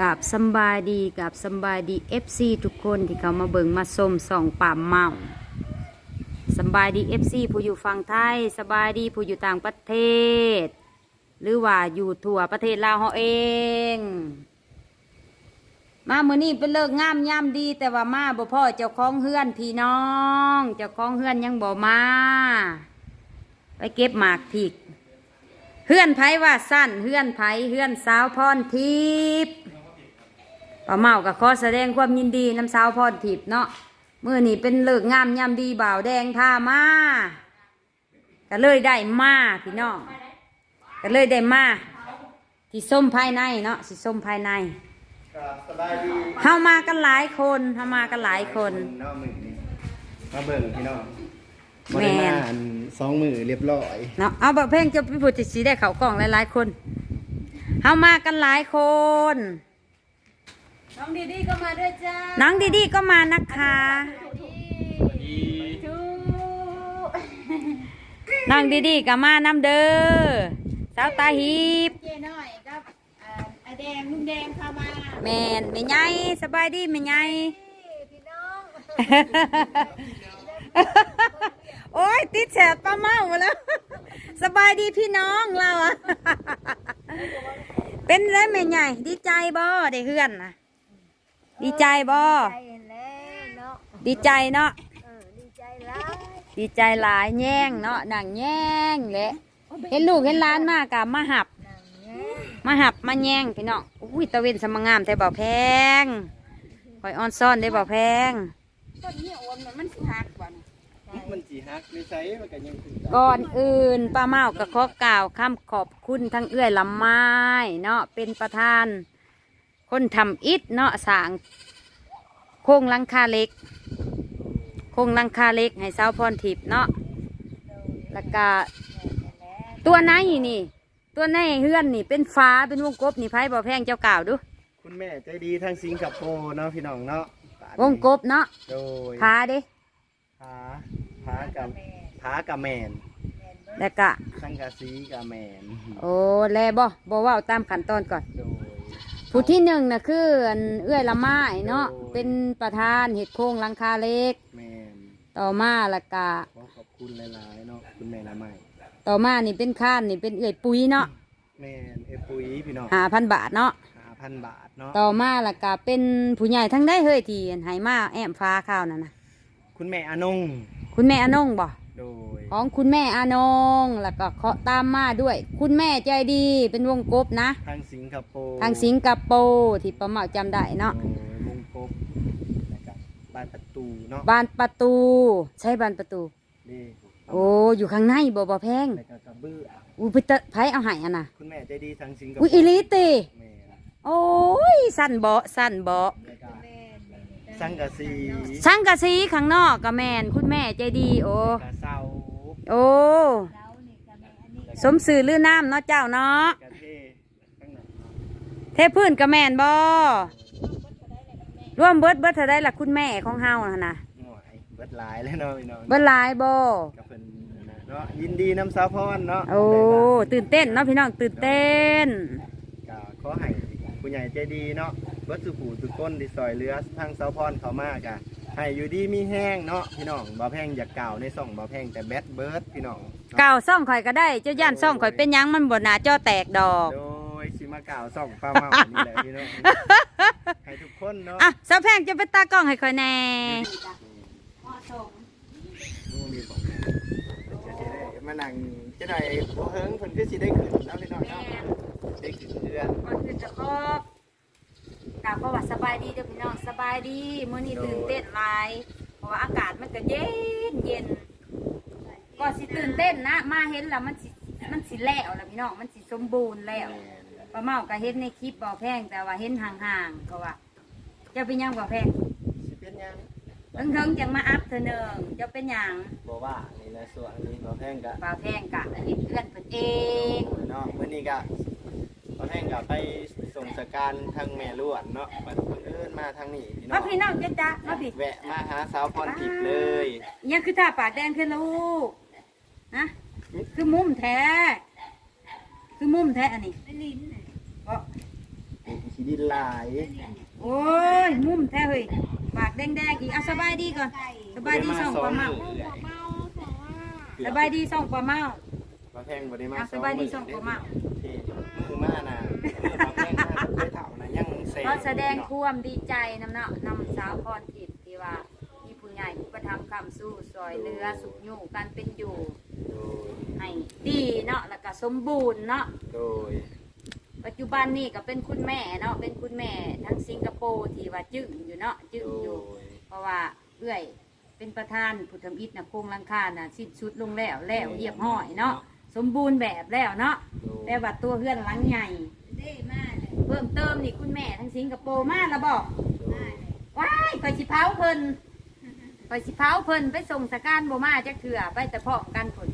กับสบายดีกับสบายดีเอฟซีทุกคนที่เขามาเบิงมาส้มส่องป่าเมาสบายดีเอฟซีผู้อยู่ฝั่งไทยสบายดีผู้อยู่ต่างประเทศ หรือว่าอยู่ทั่วประเทศลาวเฮาเอง มาเมื้อนี้เป็นเลิกงามยามดี แต่ว่ามาบ่พ่อเจ้าของเฮือนพี่น้อง เจ้าของเฮือนยังบ่มาไปเก็บหมากผิกเฮือนไผว่าสั้นเฮือนไผเฮือนสาวพรทิพย์ ป้าเมากับขอแสดงความยินดีน้ำสาวพรทิพย์เนาะเมื่อนี้เป็นเลิกงามยามดีบ่าวแดงพามาก็เลยได้มาพี่น้องก็เลยได้มาที่ส้มภายในเนาะสิส้มภายในครับสบายดีเฮามากันหลายคนเฮามากันหลายคนน้องมือนี่มาเบิ่งพี่น้องแม่บ่ได้มาอันสองมือเรียบร้อยเนาะเอาแบบเพลงจะพิพูดสีได้เขากล่องหลายๆคนเฮามากันหลายคน น้องดีดีก็มาด้วยจ้าน้องดีๆก็มานะคะทูน้องดีๆก็มาน้ำเด้อสาวตาฮีบเจน้อยกับอ่าไอแดงลุงแดงพามาแม่นแม่ใหญ่สบายดีแม่ใหญ่พี่น้องโอ้ยติดแฉดป้าเมาหมดแล้ว สบายดีพี่น้องเราอะเป็นไรแม่ใหญ่ดีใจบ่ได้เฮือนนะ ดีใจบ่ใจแล้วเนาะดีใจเนาะเออดีใจแล้วดีใจหลายแย่งเนาะนางแย่งแหละเห็นลูกเห็นหล้านมากกับมาหับ นางแง่มาหับมาแย่งพี่น้องอุ้ยตะเวนสมงามแต่บ่แพงคอยออนซ่อนได้บ่แพง ต้นนี้โอนมันมันสิหักบ่นมันจีฮักในใช้มันก็ยังคือก่อนอื่นป้าเมาก็ขอกล่าวคำขอบคุณทั้งเอื้อยลำไม้เนาะเป็นประธาน คนทำอิฐเนาะสร้างโครงหลังคาเหล็ก โครงหลังคาเหล็กให้สาวพรทิพย์เนาะแล้วก็ตัวไหนนี่ ตัวไหนเฮือนนี่ เป็นฟ้าเป็นวงกบนี่ไพ่บ่แพงเจ้ากล่าวดู คุณแม่ใจดีทางสิงคโปร์เนาะพี่น้องเนาะวงกบเนาะโดยพาเด้ผาผากับผากับแมนแล้วก็สังกะสีกับแมนโอ้แลบ่บ่เว่าตามขั้นตอนก่อนโดย ผู้ที่หนึ่งนะคืออันเอื้อยละไม้เนาะเป็นประธานเห็ดโค้งหลังคาเล็ก แมนต่อมาและกะ ขอขอบคุณหลายๆเนาะคุณแม่ละไม้ต่อมานี่เป็นข้านนี่เป็นเอื้อยปุ๋ยเนาะแมนเอปุยพี่น้องหาพันบาทเนาะห้าพันบาทเนาะต่อมาและกะเป็นผู้ใหญ่ทั้งได้เฮ้ยที่ใหายมาแอมฟ้าข้าวนั่นนะคุณแม่อนงคุณแม่อนงบ่ โดยของคุณแม่อานงแล้วก็เคาะตามมาด้วย คุณแม่ใจดีเป็นวงกบนะ ทางสิงคโปร์ทางสิงคโปร์ที่ประเมาจำได้เนาะโดยวงกบนะครับบ้านประตูเนาะบานประตู ใช่บานประตู นี่โอ้อยู่ข้างในบ่บ่แพงแล้วก็กระเบื้ออุ้ยไปเตะไผเอาใหายอะนะคุณแม่ใจดีทางสิงคโปร์อุ้ยอีหลิติแม่ โอ้ยสั่นเบาะสั่นเบาะ แล้วก็ สังกะสีช่างกะซีข้างนอกกะแมนคุณแม่ใจดี โอ้กระเซาโอ้สมสื่อลือน้ำเนาะเจ้าเนาะกระเทข้างหน้าเทพื้นกะแมนบ่ร่วมเบิดเบิดเท่าได้ละคุณแม่ของเฮานะนะหน่วยเบิดหลายแล้วเนาะพี่น้องเบิดหลายบ่กับเพิ่นนะเนาะยินดีน้ำสาวพรเนาะโอ้ตื่นเต้นเนาะพี่น้องตื่นเต้นก็ขอให้ผู้ใหญ่ใจดีเนาะเบิดสุขูทุกคนที่ซอยเรือทางสาวพรเขามากะให้อยู่ดีมีแห้งเนาะพี่น้องบ่แพงอยากกล่าวในส่องบ่แพงแต่แบดเบิร์ดพี่น้องเนาะเก่าซ่องข่อยก็ได้เจ้าย่านซ่องข่อยเป็นหยังมันบ่หนาจอแตกดอก โดยสิมากล่าวส่องป้าเมานี่แหละพี่น้องให้ทุกคนเนาะอะสาวแพงจะไปตากล้องให้ข่อยแน่นู่นนี่บอกจะสิได้มานั่งจะได้บ่เฮิงเพิ่นคือสิได้ขึ้นแล้วพี่น้องเนาะได้ขึ้นเรือนก่อนอื่นจะขอบ กล่าวประวัติสบายดีเด้อพี่น้องสบายดีมื้อนี้ตื่นเต้นหลายเพราะว่าอากาศมันก็เย็นเย็นก็สิตื่นเต้นนะ มาเห็นแล้วมันสิมันสิแล้วแล้วพี่น้องมันสิสมบูรณ์แล้วป้าเมาก็เห็นในคลิปบ่แพงแต่ว่าเห็นห่างๆก็ว่าเจะเป็นหยังบ่แพงสิเป็นหยังเพิ่งๆจังมาอัพเธอหนึ่งเจะเป็นหยังบ่ว่านี่แหละส่วนนี้บ่แพงกะบ่าวแพงกะเห็นเพื่อนเพิ่นเองเนาะมื้อนี้กะบ่แพงกะไปส่ งสการทางแม่ล้วนเนาะบัดคนอื่นมาทางนี้พี่น้มาองพี่น้องจ้ะจ้ะมาพี่แวะมาหาสาวพรทิพย์เลยยังคือตาปากแดงคือลูกนะคือมุมแท้ คือมุมแท้อันนี้ไม่ลิ้นน่ะเพราะสิดินหลายโอ้ยมุมแท้เฮ้ยปากแดงๆอีกเอาสบายดีก่อนสบายดีส่องปลาเมาสบายดีส่องปลาเมาบ่แพงบ่ได้มาอะสบายดีส่งผมอะมือมาน่ะมือบ่แพง มาเคยเฒ่านะยังเซ่ก็แสดงความดีใจนำเนาะนำสาวพรทิพย์ที่ว่ามีผู้ใหญ่ผู้ประทับคำสู้ซอยเรือสุขอยู่การเป็นอยู่โดยให้ดีเนาะแล้วก็สมบูรณ์เนาะโดยปัจจุบันนี่ก็เป็นคุณแม่เนาะเป็นคุณแม่ทั้งสิงคโปร์ที่ว่าจึ้งอยู่เนาะจึ้งโดอยู่ ยเพราะว่าเอื้อยเป็นประธานผู้ทำอิฐนะโครงหลังคาน่ะสิ้นสุดลงแล้วแล้วเรียบห้อยเนาะสมบูรณ์แบบแล้วเนาะโดยแต่ว่าตัวเพื่อนหลังใหญ่ ได้มาเลย เพิ่มเติมนี่คุณแม่ทั้งสิงคโปร์มาแล้วบอกมาเลยว้ายคอยสิเผาเพิ่นคอยสิเผาเพิ่นไปส่งสการบ่มาจักเถื่อไปแต่พร้อมกันผล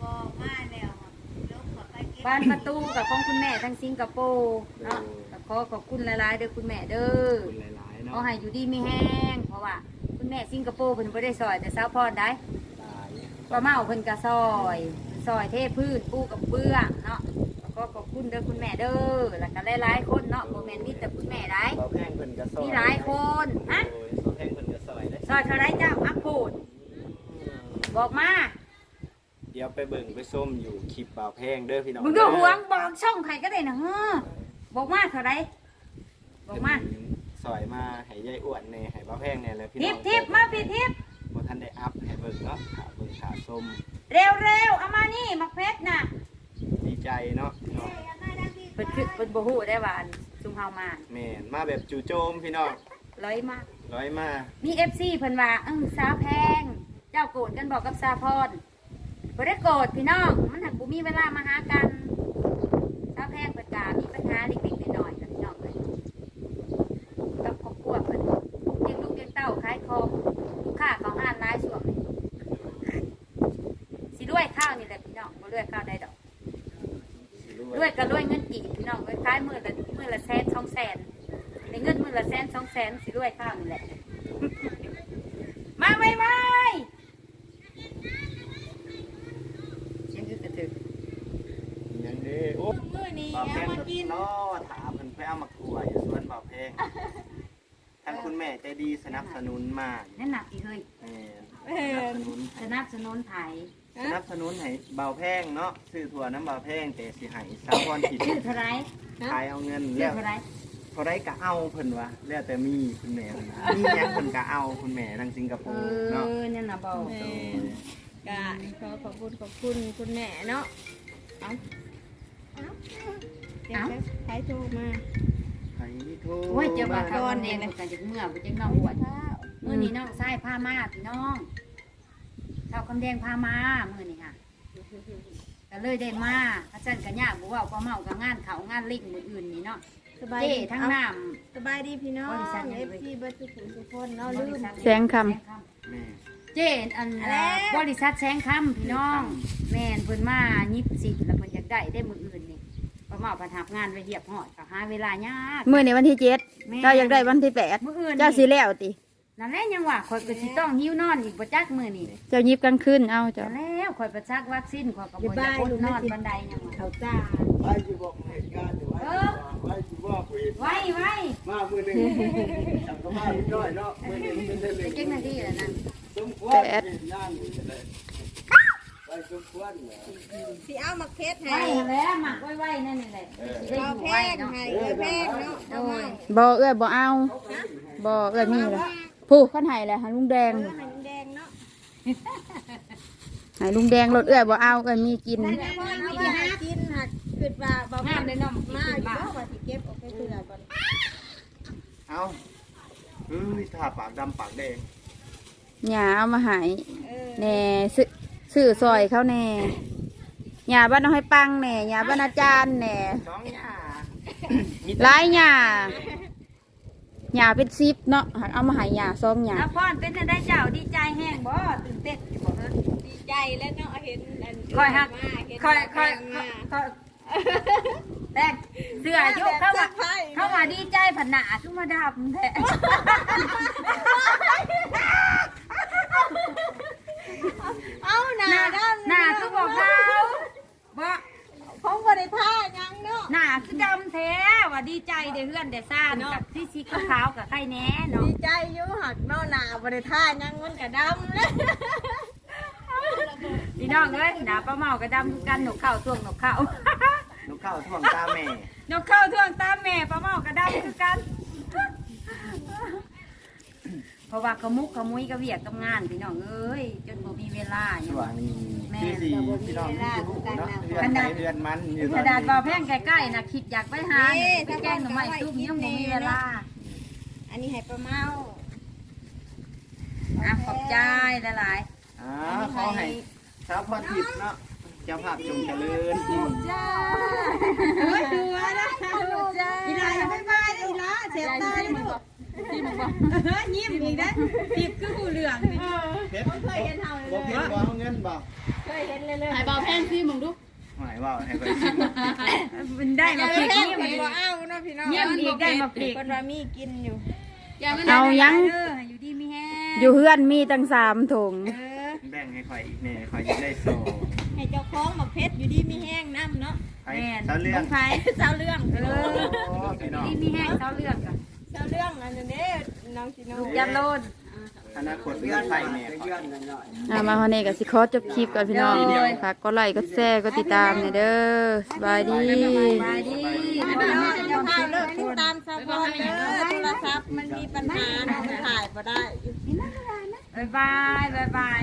บอมาแล้วครับลูกขอไปเก็บบ้านประตูกับของคุณแม่ทั้งสิงคโปร์เนาะก็ขอขอบคุณหลายๆเด้อคุณแม่เด้อคุณหลายๆขอเนาะให้อยู่ดีไม่แห้งเพราะว่าคุณแม่สิงคโปร์เพิ่นบ่ได้ซอยแต่สาวพรได้หลายป้าเมาเพิ่นก็ซอยซอยเทพื้นปูกับเบื้องเนาะก็ขอบคุณเด้อคุณแม่เด้อแล้วก็หลายๆค มีหลายคนฮะโดยบ่แพงเพิ่นก็ซอยได้ซอยเท่าไรเจ้าอัพโพดบอกมา เดี๋ยวไปเบิ่งไปส้มอยู่คลิปบ่าวแพงเด้อพี่น้องมึงดูห่วงบอกช่องใครก็ได้นะเฮ้อบอกมาเท่าไรบอกมาซอยมาให้ยายอ้วนแน่ให้บ่าวแพงแน่แล้วพี่น้ทิอปงทิปมาพี่ทิปบ่ทันได้อัพให้เบิ่งเนาะขาเบิ่งขาส้มเร็วเร็วเอามานี่มักเพชรน่ะดีใจเนาะพี่น้องเปิดคือเปิดบ่ฮู้ได้ว่าอันซุม เฮามาแม่นมาแบบจู่โจมพี่น้องร้อยมาร้อยมามี FC เพิ่นว่าเอ้อสาวแพง เจ้าโกรธกันบอกกับสาวพรบ่ได้โกรธพี่น้องมันหักบ่มีเวลามาหากันสาวแพงเพิ่นก็มีปัญหาเล็กๆน้อยๆกับพี่น้องเพิ่นกับครอบครัวเพิ่นเลี้ยงลูกเลี้ยงเต้าขายของลูกค้าของห้านหลายช่วงนี้สิรวยข้าวนี่แหละพี่น้องบ่รวยข้าวได้ดอก รวยก็รวยเงินกี่พี่น้องเอ้ยขายมื้อละมื้อละแสนสองแสนได้เงินมื้อ ละแสนสองแสนสิรวยข้าวนี่แหละ มาไวไวเสียงคือกระตึกยังเด้โอ้มื้อนี้บ่าวแพเอางมากินล้อถามเพิ่นไปเอามากลัวอยู่สวนบ่าวแพงทางคุณแม่ใจดีสนับสนุนมานั่นหนักอีกเฮ้ยแม่เอสนัอบสนุนสนับสนุนไผสนับสนุนให้เบาแพงเนาะซื้อถั่วน้ำเบาแพงแต่สิให้สาวพรผิดชื่อเท่าไรขายเอาเงินชื่แล้อวเท่าไร เท่าไรก็เอาเพิ่นวะแล้วแต่มีคุณแม่เพิ่นว่ามีหยังเพิ่นก็เอาคุณแม่ทางสิงคโปเอร์เนาะอนั่นน่ะบอก แม่ กะขอขอบคุณขอบคุณคุณแม่เนาะ เอาเอาเดี๋ยวจะใช้โทรมาใครโทรโอ้ยเจ้าว่ามาเขาคนเองกันจากเมื่อไปจังน้องอวดมื้อนี้น้องชายพามาพี่น้องชาวคำแดงพามามื้อนี้ค่ะก็เลยได้มาพระจันทร์กันยากบ่เว่าบ่เมากับงานเขางานลิงมื้ออื่นนี่เนาะ สบายเจ้ดีทั้งน้ำ สบายดีพี่น้องบริษัทยังเอไงฟซีเบิร์ดทุกคนทุกคนเนาะลืม แสงค แม่ เจ้อันแล้วบริษัทแสงคำพี่น้อง แม่นเพิ่นมายิบสิแล้วเพิ่นอยากได้ได้มืออื่นนี่ประมาประทับงานไปเหียบหอดก็หาเวลายากมื่อในวันที่เจ็ดแม่เราอยากได้วันที่แปดมืออื่นเจ้าสีแล้วติ นั่นแหละยังว่าข่อยก็สิต้องหิวนอนอีกบ่จักมื้อนี่เจ้ายิบกลางคืนเอาเจ้า นั่นแล้วข่อยประจักวัคซีนข่อยก็บ่อยากอดนอนบันไดยังว่าเขาจ้าไปอยู่บอกเหตุการณ์อยู่ไว้ไว้อยู่ว่าคุย ไว้ไว้ มามื้อหนึงจับก็มาอีกน้อยเนาะมื้อหนึงเป็นเรื่องไปจักนาทีแล้วนั่นสมควรเป็นย่านอยู่เลยไปสมควรเหรอสิเอามาเพชรไว้ให้แล้วหมักไว้ๆนั่นนี่แหละสิได้อเรายู่แพไว้งเนาะให้เราแพงเนาะโดเอายมาบ่เอ้ยบ่เอาบ่เอ้ยมีเลยผู้ขันใหายเลยหาลุงแดงเออให้แดงเนาะใหายลุงแดงรถเอ้ยบ่เอาเอ้ยมีกินแต่ว่าเอาไปหากินหักคิดว่าบ่งามเลยเนาะมาอยู่บ่ว่าสิเก็บเอาไปเผื่อก่อน เอาเฮ้ยถ้าปากดำปากแดงหยาเอามาใหายเออแหน่ซื้อซื้อซอยเขาแหน่หยาบ้านน้อยปังแหน่หยาบ้านอาจารย์แหน่สองหย่าหลายหยาหยาเป็นซิปเนาะหักเอามาใหายหยาซองหยาแล้วพรเป็นจังไดเจ้าดีใจแห้งบ่ตื่นเต้นอยู่บ่เฮ้อดีใจแล้วเนาะเห็นอันคอยฮักมาเห็นคอยคอยมาคอย แตกเสื้ออายุเข้ามาเข้ามาดีใจผันหนาขึ้นมาดับแท้เอาหน้าหน้าดำหน้าคือบอกเขาบ่ผมบ่ได้ผ้าหยังเนาะหน้าคือดำแท้ว่าดีใจเด้เฮือนเด้ซ่านกับที่สีขาวๆกับไข่แหน่เนาะดีใจอยู่หักเนาะหนาบริท่ายังมันกระดำเลยพี่น้องเอ้ยหน้าป้าเมากับดำคือกันหนกเข้าท่วงหนกเข้า นกเข้าท่วงตาแม่นกเข้าท่วงตามแม่ป้าเมากับดำคือกัน เพราะว่าขมุกขมุยกับเวียกกับงานพี่น้องเอ้ยจนบ่มีเวลาเนี่ช่ยวงนี้คือสีพี่น้องที่อยู่เนาะเดือนไหนเดือนมันอยู่กระดาษบอแพงใกล้ๆนะคิดอยากไปหาไปแกล้งหน่อไม้ตุ้มยังบ่มีเวลาอันนี้ให้ประเมาอะขอบใจหลายอ่าขอให้ชาวพรทิพย์เนาะ เจ้าภาพจงเจริญจ้าโอ้ยดูว่านะจ้าอีลาอย่าไปบ้านอีลาเสียตาเลยลูกยิ้มอีกนะติดคือหูเหลืองนี่เพชรเคยเห็นเฮาเลยบ่เพชรบ่เอาเงินบ่เคยเห็นเลยเลยให้เบาแพงพี่มึงดูหมายว่าให้ไปชิมๆมันได้มาพริกเยี่เยี่ยมยมบ่เอาเนาะพี่น้องเยี่ยมอีกได้มาพริกคนว่ามีกินอยู่เอายังเอออยู่ดีมีแฮงอยู่เฮือนมีตั้งสามถุงเออ แบ่งให้ข่อยอีกแน่ข่อยจะได้โซ่ให้เจ้าของมาเพชรอยู่ดีมีแห้งน้ำเนาะไอ้แม่นเจ้าเรื่องไผเจ้าเรื่องเออโอ้พี่น้องดีมีแฮงเท่าเรื่องกันเจ้าเรื่องอันนี้น้องชิโนยันโลนอนาคตเรื่องไทยแม่ข่อย อ่ามาคนนี้ก็สิขอจบคลิปก่อนพี่น้องฝากกดไลค์กดแชร์กดติดตามเนี่ยเด้อสบายดีบายดีพี่น้องเจ้าข้าวเลิกติดตามสะพอนเด้อโทรศัพท์มันมีปัญหาเนาะมันถ่ายบ่ได้บายบายบายบาย